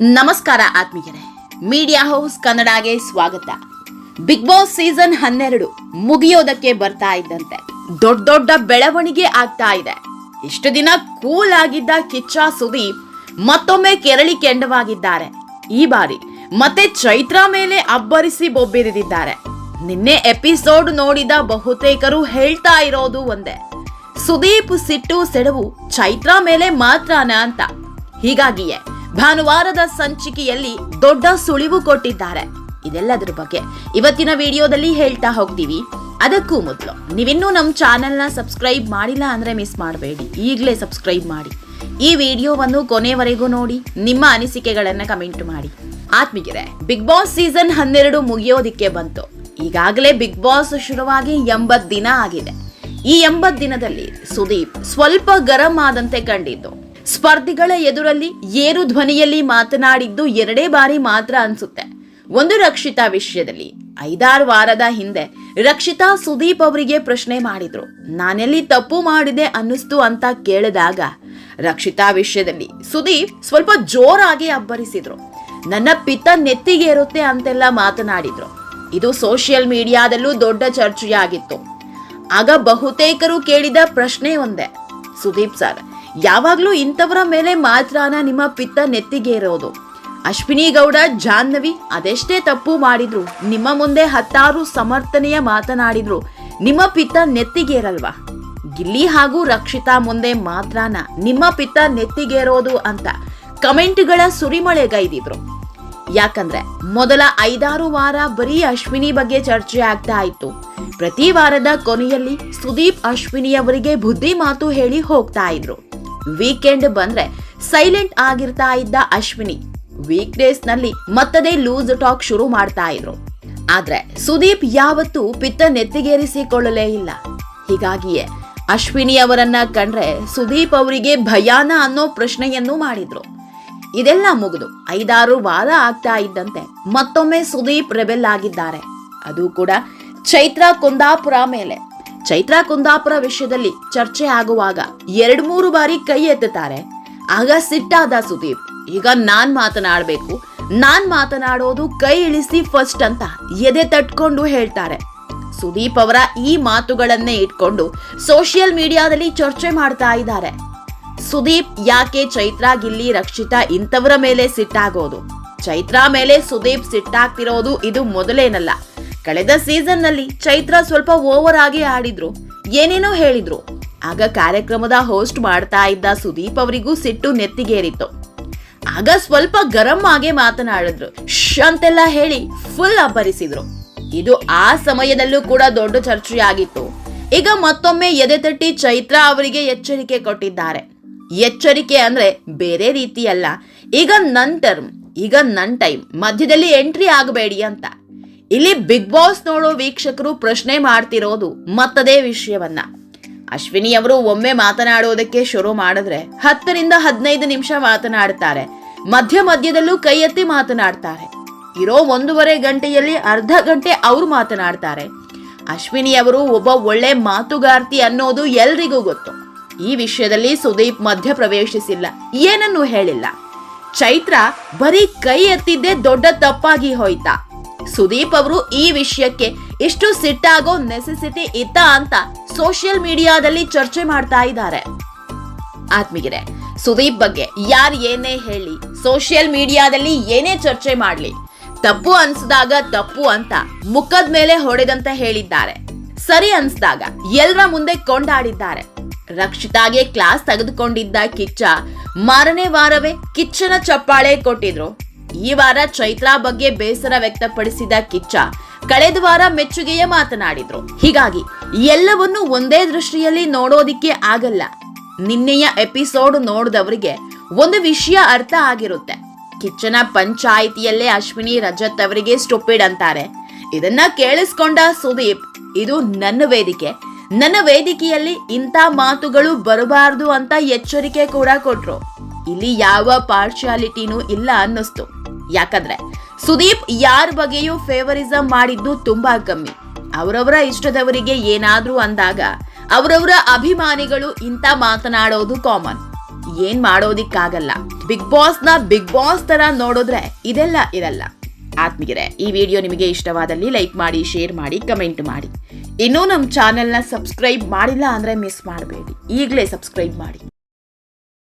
ನಮಸ್ಕಾರ ಆತ್ಮೀಯರೇ. Media house ಕನ್ನಡಗೆ ಸ್ವಾಗತ. ಬಿಗ್ ಬಾಸ್ ಸೀಸನ್ ಹನ್ನೆರಡು ಮುಗಿಯೋದಕ್ಕೆ ಬರ್ತಾ ಇದ್ದಂತೆ. ದೊಡ್ಡ ದೊಡ್ಡ ಬೆಳವಣಿಗೆ ಆಗ್ತಾ ಇದೆ. ಇಷ್ಟು ದಿನ ಕೂಲ್ ಆಗಿದ್ದ ಕಿಚ್ಚ ಸುದೀಪ್ ಮತ್ತೊಮ್ಮೆ ಕೆರಳಿ ಕೆಂಡವಾಗಿದ್ದಾರೆ. ಈ ಬಾರಿ ಮತ್ತೆ ಚೈತ್ರ ಮೇಲೆ ಅಬ್ಬರಿಸಿ ಬೊಬ್ಬಿರಿದಿದ್ದಾರೆ. ನಿನ್ನೆ ಎಪಿಸೋಡ್ ನೋಡಿದ ಬಹುತೇಕರು ಹೇಳ್ತಾ ಇರೋದು ಒಂದೇ. ಸುದೀಪ್ ಸಿಟ್ಟು ಸೆಡವು ಚೈತ್ರ ಮೇಲೆ ಮಾತ್ರನ ಅಂತ. ಹೀಗಾಗಿಯೇ ಭಾನುವಾರದ ಸಂಚಿಕೆಯಲ್ಲಿ ದೊಡ್ಡ ಸುಳಿವು ಕೊಟ್ಟಿದ್ದಾರೆ. ಇದೆಲ್ಲದರ ಬಗ್ಗೆ ಇವತ್ತಿನ ವಿಡಿಯೋದಲ್ಲಿ ಹೇಳ್ತಾ ಹೋಗ್ತೀವಿ. ಅದಕ್ಕೂ ಮೊದಲು ನೀವಿನ್ನೂ ನಮ್ಮ ಚಾನೆಲ್ನ ಸಬ್ಸ್ಕ್ರೈಬ್ ಮಾಡಿಲ್ಲ ಅಂದರೆ ಮಿಸ್ ಮಾಡಬೇಡಿ. ಈಗಲೇ ಸಬ್ಸ್ಕ್ರೈಬ್ ಮಾಡಿ. ಈ ವಿಡಿಯೋವನ್ನು ಕೊನೆವರೆಗೂ ನೋಡಿ, ನಿಮ್ಮ ಅನಿಸಿಕೆಗಳನ್ನು ಕಮೆಂಟ್ ಮಾಡಿ. ಆತ್ಮೀಗೆರೆ ಬಿಗ್ ಬಾಸ್ ಸೀಸನ್ ಹನ್ನೆರಡು ಮುಗಿಯೋದಿಕ್ಕೆ ಬಂತು. ಈಗಾಗಲೇ ಬಿಗ್ ಬಾಸ್ ಶುರುವಾಗಿ ಎಂಬತ್ ದಿನ ಆಗಿದೆ. ಈ ಎಂಬತ್ ದಿನದಲ್ಲಿ ಸುದೀಪ್ ಸ್ವಲ್ಪ ಗರಂ ಆದಂತೆ ಕಂಡಿದ್ದು. ಸ್ಪರ್ಧಿಗಳ ಎದುರಲ್ಲಿ ಏರು ಧ್ವನಿಯಲ್ಲಿ ಮಾತನಾಡಿದ್ದು ಎರಡೇ ಬಾರಿ ಮಾತ್ರ ಅನ್ಸುತ್ತೆ. ಒಂದು ರಕ್ಷಿತಾ ವಿಷಯದಲ್ಲಿ. ಐದಾರು ವಾರದ ಹಿಂದೆ ರಕ್ಷಿತಾ ಸುದೀಪ್ ಅವರಿಗೆ ಪ್ರಶ್ನೆ ಮಾಡಿದ್ರು. ನಾನೆಲ್ಲಿ ತಪ್ಪು ಮಾಡಿದೆ ಅನ್ನಿಸ್ತು ಅಂತ ಕೇಳಿದಾಗ, ರಕ್ಷಿತಾ ವಿಷಯದಲ್ಲಿ ಸುದೀಪ್ ಸ್ವಲ್ಪ ಜೋರಾಗಿ ಅಬ್ಬರಿಸಿದ್ರು. ನನ್ನ ಪಿತ್ತ ನೆತ್ತಿಗೆ ಇರುತ್ತೆ ಅಂತೆಲ್ಲ ಮಾತನಾಡಿದ್ರು. ಇದು ಸೋಷಿಯಲ್ ಮೀಡಿಯಾದಲ್ಲೂ ದೊಡ್ಡ ಚರ್ಚೆಯಾಗಿತ್ತು. ಆಗ ಬಹುತೇಕರು ಕೇಳಿದ ಪ್ರಶ್ನೆ ಒಂದೇ. ಸುದೀಪ್ ಸರ್ ಯಾವಾಗ್ಲೂ ಇಂಥವರ ಮೇಲೆ ಮಾತ್ರನ ನಿಮ್ಮ ಪಿತ್ತ ನೆತ್ತಿಗೆ ಇರೋದು ಅಶ್ವಿನಿ ಗೌಡ, ಜಾಹ್ನವಿ ಅದೆಷ್ಟೇ ತಪ್ಪು ಮಾಡಿದ್ರು, ನಿಮ್ಮ ಮುಂದೆ ಹತ್ತಾರು ಸಮರ್ಥನೆಯ ಮಾತನಾಡಿದ್ರು, ನಿಮ್ಮ ಪಿತ್ತ ನೆತ್ತಿಗೇರಲ್ವಾ? ಗಿಲ್ಲಿ ಹಾಗೂ ರಕ್ಷಿತಾ ಮುಂದೆ ಮಾತ್ರನ ನಿಮ್ಮ ಪಿತ್ತ ನೆತ್ತಿಗೇರೋದು ಅಂತ ಕಮೆಂಟ್ಗಳ ಸುರಿಮಳೆಗೈದಿದ್ರು ಯಾಕಂದ್ರೆ ಮೊದಲ ಐದಾರು ವಾರ ಬರೀ ಅಶ್ವಿನಿ ಬಗ್ಗೆ ಚರ್ಚೆ ಆಗ್ತಾ ಇತ್ತು. ಪ್ರತಿ ವಾರದ ಕೊನೆಯಲ್ಲಿ ಸುದೀಪ್ ಅಶ್ವಿನಿ ಅವರಿಗೆ ಬುದ್ಧಿ ಮಾತು ಹೇಳಿ ಹೋಗ್ತಾ ಇದ್ರು. ವೀಕೆಂಡ್ ಬಂದ್ರೆ ಸೈಲೆಂಟ್ ಆಗಿರ್ತಾ ಇದ್ದ ಅಶ್ವಿನಿ. ವೀಕ್ ಡೇಸ್ನಲ್ಲಿ ಮತ್ತದೇ ಲೂಸ್ ಟಾಕ್ ಶುರು ಮಾಡ್ತಾ ಇದ್ರು. ಆದ್ರೆ ಸುದೀಪ್ ಯಾವತ್ತೂ ಪಿತ್ತ ನೆತ್ತಿಗೇರಿಸಿಕೊಳ್ಳಲೇ ಇಲ್ಲ. ಹೀಗಾಗಿಯೇ ಅಶ್ವಿನಿ ಅವರನ್ನ ಕಂಡ್ರೆ ಸುದೀಪ್ ಅವರಿಗೆ ಭಯಾನ ಅನ್ನೋ ಪ್ರಶ್ನೆಯನ್ನು ಮಾಡಿದ್ರು. ಇದೆಲ್ಲ ಮುಗಿದು ಐದಾರು ವಾರ ಆಗ್ತಾ ಇದ್ದಂತೆ ಮತ್ತೊಮ್ಮೆ ಸುದೀಪ್ ರೆಬೆಲ್ ಆಗಿದ್ದಾರೆ. ಅದು ಕೂಡ ಚೈತ್ರ ಕುಂದಾಪುರ ಮೇಲೆ. ಚೈತ್ರ ಕುಂದಾಪುರ ವಿಷಯದಲ್ಲಿ ಚರ್ಚೆ ಆಗುವಾಗ ಎರಡ್ ಮೂರು ಬಾರಿ ಕೈ ಎತ್ತುತ್ತಾರೆ. ಆಗ ಸಿಟ್ಟಾದ ಸುದೀಪ್, ಈಗ ನಾನ್ ಮಾತನಾಡಬೇಕು. ನಾನ್ ಮಾತನಾಡೋದು ಕೈ ಇಳಿಸಿ ಫಸ್ಟ್ ಅಂತ ಎದೆ ತಟ್ಕೊಂಡು ಹೇಳ್ತಾರೆ. ಸುದೀಪ್ ಅವರ ಈ ಮಾತುಗಳನ್ನೇ ಇಟ್ಕೊಂಡು ಸೋಷಿಯಲ್ ಮೀಡಿಯಾದಲ್ಲಿ ಚರ್ಚೆ ಮಾಡ್ತಾ ಇದ್ದಾರೆ. ಸುದೀಪ್ ಯಾಕೆ ಚೈತ್ರಾ ಗಿಲ್ಲಿ, ರಕ್ಷಿತಾ ಇಂಥವರ ಮೇಲೆ ಸಿಟ್ಟಾಗೋದು? ಚೈತ್ರಾ ಮೇಲೆ ಸುದೀಪ್ ಸಿಟ್ಟಾಗ್ತಿರೋದು ಇದು ಮೊದಲೇನಲ್ಲ. ಕಳೆದ ಸೀಸನ್ನಲ್ಲಿ ಚೈತ್ರ ಸ್ವಲ್ಪ ಓವರ್ ಆಗಿ ಆಡಿದ್ರು. ಏನೇನೋ ಹೇಳಿದ್ರು. ಆಗ ಕಾರ್ಯಕ್ರಮದ ಹೋಸ್ಟ್ ಮಾಡ್ತಾ ಇದ್ದ ಸುದೀಪ್ ಅವರಿಗೂ ಸಿಟ್ಟು ನೆತ್ತಿಗೇರಿತ್ತು. ಆಗ ಸ್ವಲ್ಪ ಗರಂ ಆಗಿ ಮಾತನಾಡಿದ್ರು. ಶ್ ಅಂತೆಲ್ಲ ಹೇಳಿ ಫುಲ್ ಅಬ್ಬರಿಸಿದ್ರು. ಇದು ಆ ಸಮಯದಲ್ಲೂ ಕೂಡ ದೊಡ್ಡ ಚರ್ಚೆಯಾಗಿತ್ತು. ಈಗ ಮತ್ತೊಮ್ಮೆ ಎದೆ ತಟ್ಟಿ ಚೈತ್ರ ಅವರಿಗೆ ಎಚ್ಚರಿಕೆ ಕೊಟ್ಟಿದ್ದಾರೆ. ಎಚ್ಚರಿಕೆ ಅಂದ್ರೆ ಬೇರೆ ರೀತಿಯಲ್ಲ. ಈಗ ನನ್ ಟರ್ಮ್ ಈಗ ನನ್ ಟೈಮ್ ಮಧ್ಯದಲ್ಲಿ ಎಂಟ್ರಿ ಆಗಬೇಡಿ ಅಂತ. ಇಲ್ಲಿ ಬಿಗ್ ಬಾಸ್ ನೋಡೋ ವೀಕ್ಷಕರು ಪ್ರಶ್ನೆ ಮಾಡ್ತಿರೋದು ಮತ್ತದೇ ವಿಷಯವನ್ನ. ಅಶ್ವಿನಿ ಅವರು ಒಮ್ಮೆ ಮಾತನಾಡೋದಕ್ಕೆ ಶುರು ಮಾಡಿದ್ರೆ ಹತ್ತರಿಂದ ಹದಿನೈದು ನಿಮಿಷ ಮಾತನಾಡ್ತಾರೆ. ಮಧ್ಯ ಮಧ್ಯದಲ್ಲೂ ಕೈ ಎತ್ತಿ ಮಾತನಾಡ್ತಾರೆ. ಇರೋ ಒಂದೂವರೆ ಗಂಟೆಯಲ್ಲಿ ಅರ್ಧ ಗಂಟೆ ಅವ್ರು ಮಾತನಾಡ್ತಾರೆ. ಅಶ್ವಿನಿ ಅವರು ಒಬ್ಬ ಒಳ್ಳೆ ಮಾತುಗಾರ್ತಿ ಅನ್ನೋದು ಎಲ್ರಿಗೂ ಗೊತ್ತು. ಈ ವಿಷಯದಲ್ಲಿ ಸುದೀಪ್ ಮಧ್ಯ ಪ್ರವೇಶಿಸಿಲ್ಲ. ಏನನ್ನೂ ಹೇಳಿಲ್ಲ. ಚೈತ್ರ ಬರೀ ಕೈ ಎತ್ತಿದ್ದೇ ದೊಡ್ಡ ತಪ್ಪಾಗಿ ಹೋಯ್ತಾ. ಸುದೀಪ್ ಅವರು ಈ ವಿಷಯಕ್ಕೆ ಎಷ್ಟು ಸಿಟ್ಟಾಗೋ ನೆಸೆಸಿಟಿ ಇತ್ತ ಅಂತ ಸೋಷಿಯಲ್ ಮೀಡಿಯಾದಲ್ಲಿ ಚರ್ಚೆ ಮಾಡ್ತಾ ಇದ್ದಾರೆ. ಆತ್ಮೀಗಿರೆ ಸುದೀಪ್ ಬಗ್ಗೆ ಯಾರು ಏನೇ ಹೇಳಿ ಸೋಷಿಯಲ್ ಮೀಡಿಯಾದಲ್ಲಿ ಏನೇ ಚರ್ಚೆ ಮಾಡ್ಲಿ, ತಪ್ಪು ಅನ್ಸಿದಾಗ ತಪ್ಪು ಅಂತ ಮುಖದ ಮೇಲೆ ಹೊಡೆದಂತ ಹೇಳಿದ್ದಾರೆ. ಸರಿ ಅನ್ಸ್ದಾಗ ಎಲ್ರ ಮುಂದೆ ಕೊಂಡಾಡಿದ್ದಾರೆ. ರಕ್ಷಿತಾಗೆ ಕ್ಲಾಸ್ ತೆಗೆದುಕೊಂಡಿದ್ದ ಕಿಚ್ಚ ಮಾರನೇ ವಾರವೇ ಕಿಚ್ಚನ ಚಪ್ಪಾಳೆ ಕೊಟ್ಟಿದ್ರು. ಈ ವಾರ ಚೈತ್ರಾ ಬಗ್ಗೆ ಬೇಸರ ವ್ಯಕ್ತಪಡಿಸಿದ ಕಿಚ್ಚ ಕಳೆದ ವಾರ ಮೆಚ್ಚುಗೆಯ ಮಾತನಾಡಿದ್ರು. ಹೀಗಾಗಿ ಎಲ್ಲವನ್ನು ಒಂದೇ ದೃಷ್ಟಿಯಲ್ಲಿ ನೋಡೋದಿಕ್ಕೆ ಆಗಲ್ಲ. ನಿನ್ನೆಯ ಎಪಿಸೋಡ್ ನೋಡಿದವರಿಗೆ ಒಂದು ವಿಷಯ ಅರ್ಥ ಆಗಿರುತ್ತೆ. ಕಿಚ್ಚನ ಪಂಚಾಯಿತಿಯಲ್ಲೇ ಅಶ್ವಿನಿ ರಜತ್ ಅವರಿಗೆ ಸ್ಟುಪಿಡ್ ಅಂತಾರೆ. ಇದನ್ನ ಕೇಳಿಸ್ಕೊಂಡ ಸುದೀಪ್, ಇದು ನನ್ನ ವೇದಿಕೆ. ನನ್ನ ವೇದಿಕೆಯಲ್ಲಿ ಇಂಥ ಮಾತುಗಳು ಬರಬಾರದು ಅಂತ ಎಚ್ಚರಿಕೆ ಕೂಡ ಕೊಟ್ರು. ಇಲ್ಲಿ ಯಾವ ಪಾರ್ಶಿಯಾಲಿಟಿನೂ ಇಲ್ಲ ಅನ್ನಿಸ್ತು. ಯಾಕಂದ್ರೆ ಸುದೀಪ್ ಯಾರ ಬಗ್ಗೆಯೂ ಫೇವರಿಸಂ ಮಾಡಿದ್ದು ತುಂಬಾ ಕಮ್ಮಿ. ಅವರವರ ಇಷ್ಟದವರಿಗೆ ಏನಾದ್ರೂ ಅಂದಾಗ ಅವರವರ ಅಭಿಮಾನಿಗಳು ಇಂಥ ಮಾತನಾಡೋದು ಕಾಮನ್ ಏನ್ ಮಾಡೋದಿಕ್ಕಾಗಲ್ಲ. ಬಿಗ್ ಬಾಸ್ನ ಬಿಗ್ ಬಾಸ್ ತರ ನೋಡಿದ್ರೆ ಇದೆಲ್ಲ ಇರಲ್ಲ ಆತ್ಮೀಯರೇ, ಈ ವಿಡಿಯೋ ನಿಮಗೆ ಇಷ್ಟವಾದಲ್ಲಿ ಲೈಕ್ ಮಾಡಿ ಶೇರ್ ಮಾಡಿ ಕಮೆಂಟ್ ಮಾಡಿ. ಇನ್ನೂ ನಮ್ಮ ಚಾನೆಲ್ನ ಸಬ್ಸ್ಕ್ರೈಬ್ ಮಾಡಿಲ್ಲ ಅಂದರೆ ಮಿಸ್ ಮಾಡಬೇಡಿ. ಈಗಲೇ ಸಬ್ಸ್ಕ್ರೈಬ್ ಮಾಡಿ.